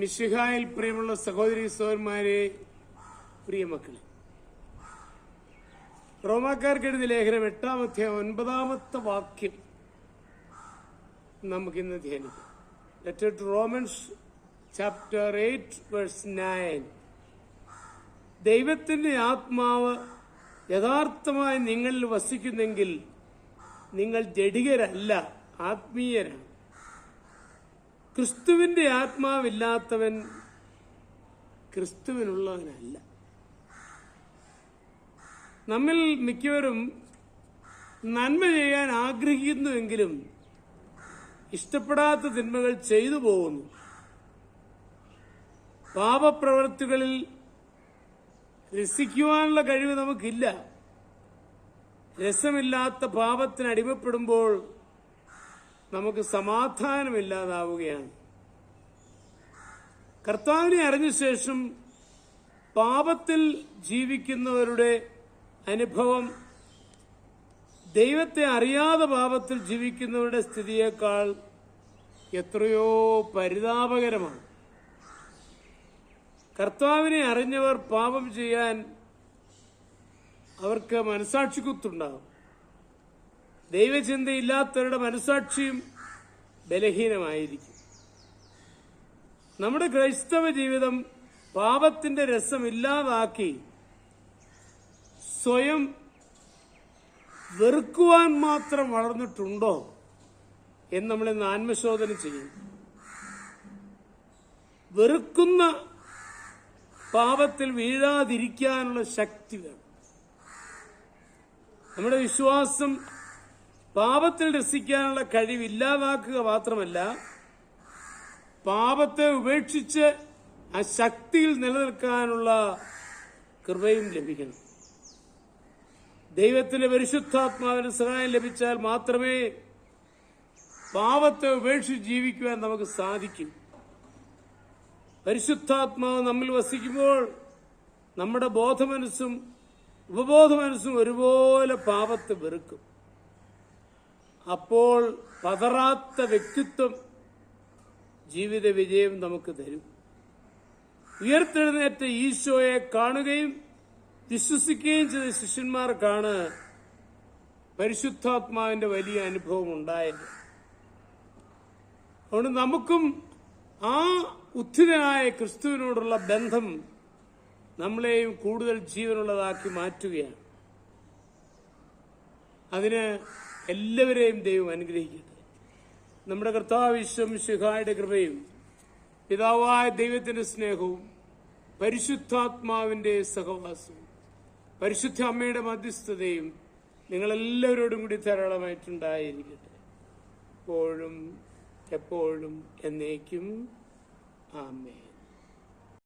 മിശിഹായിൽ പ്രിയമുള്ള സഹോദരി സഹോദരന്മാരെ പ്രിയമക്കളെ റോമാക്കാർക്ക് എഴുതിയ ലേഖനം എട്ടാമത്തെ ഒൻപതാമത്തെ വാക്യം നമുക്കിന്ന് ധ്യാനിക്കാം. Letter to Romans chapter eight verse nine ദൈവത്തിന്റെ ആത്മാവ് യഥാർത്ഥമായി നിങ്ങളിൽ വസിക്കുന്നെങ്കിൽ നിങ്ങൾ ജഡികരല്ല ആത്മീയരാണ്. ക്രിസ്തുവിന്റെ ആത്മാവില്ലാത്തവൻ ക്രിസ്തുവിനുള്ളവനല്ല. നമ്മിൽ മിക്കവരും നന്മ ചെയ്യാൻ ആഗ്രഹിക്കുന്നുവെങ്കിലും ഇഷ്ടപ്പെടാത്ത തിന്മകൾ ചെയ്തു പോകുന്നു. പാപപ്രവൃത്തികളിൽ രസിക്കുവാനുള്ള കഴിവ് നമുക്കില്ല. രസമില്ലാത്ത പാപത്തിന് അടിമപ്പെടുമ്പോൾ നമുക്ക് സമാധാനമില്ലാതാവുകയാണ്. കർത്താവിനെ അറിഞ്ഞ ശേഷം പാപത്തിൽ ജീവിക്കുന്നവരുടെ അനുഭവം ദൈവത്തെ അറിയാതെ പാപത്തിൽ ജീവിക്കുന്നവരുടെ സ്ഥിതിയേക്കാൾ എത്രയോ പരിതാപകരമാണ്. കർത്താവിനെ അറിഞ്ഞവർ പാപം ചെയ്യാൻ അവർക്ക് മനസാക്ഷിക്കുത്തുണ്ടാകും ദൈവചിന്തയില്ലാത്തവരുടെ മനസാക്ഷിയും ബലഹീനമായിരിക്കും. നമ്മുടെ ക്രൈസ്തവ ജീവിതം പാപത്തിന്റെ രസം ഇല്ലാതാക്കി സ്വയം വെറുക്കുവാൻ മാത്രം വളർന്നിട്ടുണ്ടോ എന്ന് നമ്മൾ ഇന്ന് ആത്മശോധന ചെയ്യും. വെറുക്കുന്ന പാപത്തിൽ വീഴാതിരിക്കാനുള്ള ശക്തി വേണം. നമ്മുടെ വിശ്വാസം പാപത്തിൽ രസിക്കാനുള്ള കഴിവില്ലാതാക്കുക മാത്രമല്ല പാപത്തെ ഉപേക്ഷിച്ച് ആ ശക്തിയിൽ നിലനിൽക്കാനുള്ള കൃപയും ലഭിക്കണം ദൈവത്തിന്റെ പരിശുദ്ധാത്മാവിന് സഹായം ലഭിച്ചാൽ മാത്രമേ പാപത്തെ ഉപേക്ഷിച്ച് ജീവിക്കുവാൻ നമുക്ക് സാധിക്കും. പരിശുദ്ധാത്മാവ് നമ്മിൽ വസിക്കുമ്പോൾ നമ്മുടെ ബോധമനസ്സും ഉപബോധമനസ്സും ഒരുപോലെ പാപത്തെ വെറുക്കും. അപ്പോൾ പതറാത്ത വ്യക്തിത്വം ജീവിത വിജയം നമുക്ക് തരും. ഉയർത്തെഴുന്നേറ്റ ഈശോയെ കാണുകയും വിശ്വസിക്കുകയും ചെയ്ത ശിഷ്യന്മാർക്കാണ് പരിശുദ്ധാത്മാവിന്റെ വലിയ അനുഭവം ഉണ്ടായത്. അതുകൊണ്ട് നമുക്കും ആ ഉത്ഥിതനായ ക്രിസ്തുവിനോടുള്ള ബന്ധം നമ്മളെയും കൂടുതൽ ജീവനുള്ളതാക്കി മാറ്റുകയാണ്. അതിന് എല്ലാവരെയും ദൈവം അനുഗ്രഹിക്കട്ടെ. നമ്മുടെ കർത്താവിശ്വം ശിഖായുടെ കൃപയും പിതാവായ ദൈവത്തിന്റെ സ്നേഹവും പരിശുദ്ധാത്മാവിന്റെ സഹവാസവും പരിശുദ്ധ അമ്മയുടെ മധ്യസ്ഥതയും നിങ്ങളെല്ലാവരോടും കൂടി ധാരാളമായിട്ടുണ്ടായിരിക്കട്ടെ. എപ്പോഴും എപ്പോഴും എന്നേക്കും. ആമേൻ.